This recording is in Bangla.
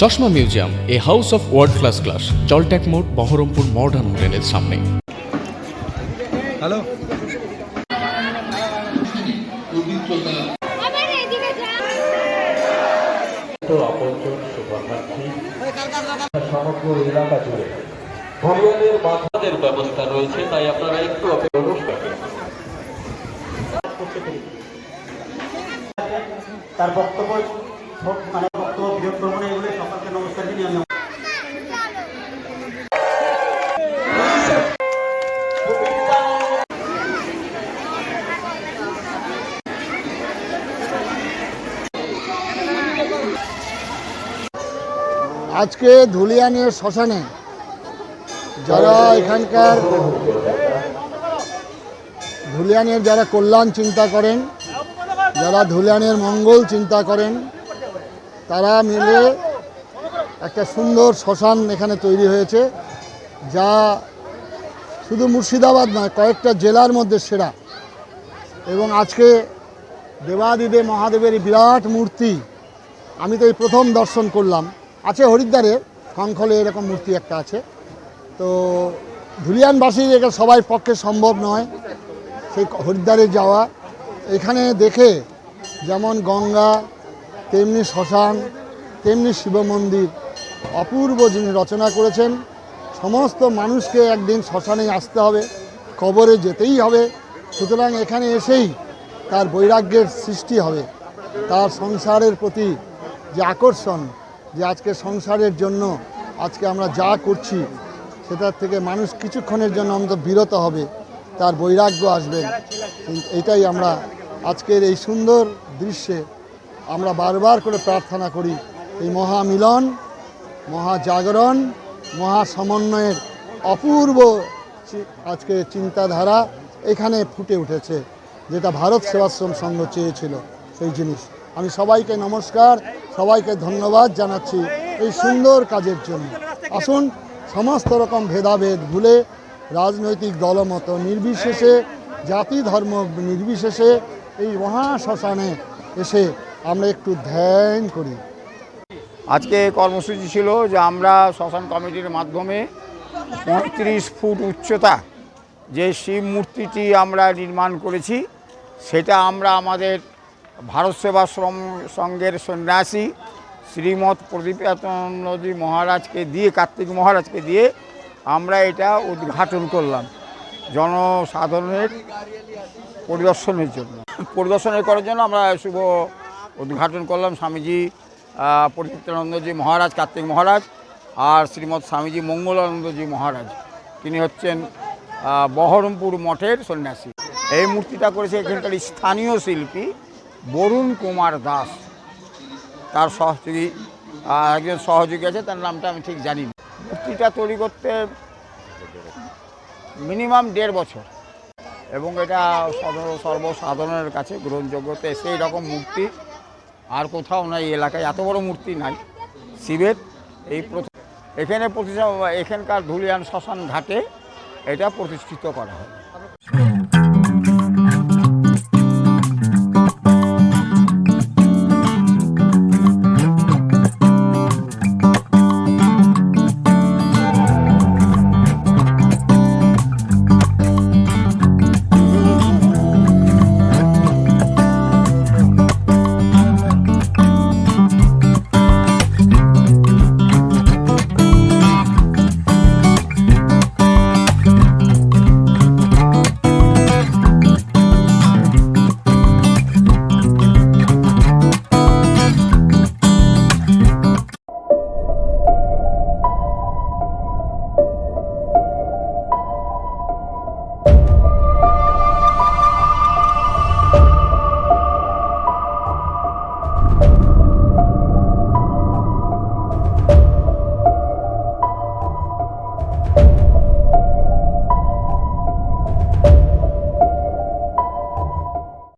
চশমা museum A house of world class class জলট্যাক মোড় বহরমপুর মডার্ন হোটেলের সামনে। হ্যালো আবার এদিকে যা ভলিউমের বাধাদের ব্যবস্থা রয়েছে তাই আপনারা একটু তার বক্তব্য মানে বক্তব্য করব না এগুলো আজকে ধুলিয়ানের শ্মশানে, যারা এখানকার ধুলিয়ানের যারা কল্যাণ চিন্তা করেন, যারা ধুলিয়ানের মঙ্গল চিন্তা করেন, তারা মিলে একটা সুন্দর শ্মশান এখানে তৈরি হয়েছে, যা শুধু মুর্শিদাবাদ নয়, কয়েকটা জেলার মধ্যে সেরা। এবং আজকে দেবাদিদেব মহাদেবের বিরাট মূর্তি, আমি তো এই প্রথম দর্শন করলাম। আছে হরিদ্বারে খনখলে এরকম মূর্তি একটা আছে। তো ধুলিয়ানবাসীর এটা সবাই পক্ষে সম্ভব নয়, সেই হরিদ্বারে যাওয়া। এখানে দেখে যেমন গঙ্গা, তেমনি শ্মশান, তেমনি শিব মন্দির অপূর্ব যিনি রচনা করেছেন। সমস্ত মানুষকে একদিন শ্মশানে আসতে হবে, কবরে যেতেই হবে। সুতরাং এখানে এসেই তার বৈরাগ্যের সৃষ্টি হবে, তার সংসারের প্রতি যে আকর্ষণ যে আজকে সংসারের জন্য আজকে আমরা যা করছি, সেটার থেকে মানুষ কিছুক্ষণের জন্য অন্তত বিরত হবে, তার বৈরাগ্য কিন্তু এটাই আমরা আজকের এই সুন্দর দৃশ্যে আমরা বারবার করে প্রার্থনা করি, এই মহামিলন, মহাজাগরণ মহা সমন্বয়ের অপূর্ব আজকে চিন্তাধারা এখানে ফুটে উঠেছে, যেটা ভারত সেবাশ্রম সংঘ চেয়েছিল, সেই জিনিস। আমি সবাইকে নমস্কার সবাইকে ধন্যবাদ জানাচ্ছি এই সুন্দর কাজের জন্য। আসুন, সমস্ত রকম ভেদাভেদ ভুলে রাজনৈতিক দলমত নির্বিশেষে, জাতি ধর্ম নির্বিশেষে এই মহাশ্মশানে এসে আমরা একটু ধ্যান করি। আজকে কর্মসূচি ছিল যে আমরা শ্মশান কমিটির মাধ্যমে পঁয়ত্রিশ ফুট উচ্চতা যে শিব মূর্তিটি আমরা নির্মাণ করেছি, সেটা আমরা আমাদের ভারত সেবাশ্রম সংঘের সন্ন্যাসী শ্রীমৎ প্রদীপানন্দজি মহারাজকে দিয়ে কার্তিক মহারাজকে দিয়ে আমরা এটা উদ্ঘাটন করলাম জনসাধারণের পরিদর্শনের জন্য। পরিদর্শনের করার জন্য আমরা শুভ উদ্ঘাটন করলাম স্বামীজি আহ, মহারাজ কার্তিক মহারাজ আর শ্রীমৎ স্বামীজি মঙ্গলানন্দজি মহারাজ। তিনি হচ্ছেন বহরমপুর মঠের সন্ন্যাসী। এই মূর্তিটা করেছে এখানকার স্থানীয় শিল্পী বরুণ কুমার দাস। তার সহযোগী একজন সহযোগী আছে, তার নামটা আমি ঠিক জানি না। মূর্তিটা তৈরি করতে মিনিমাম দেড় বছর। এবং এটা সর্ব- সর্বসাধারণের কাছে গ্রহণযোগ্যতে সেই রকম মূর্তি আর কোথাও নাই এলাকায়। এত বড় মূর্তি নাই। শিবের এই এখানে প্রতিষ্ঠা এখানকার ধুলিয়ান শ্মশান ঘাটে এটা প্রতিষ্ঠিত করা হয়।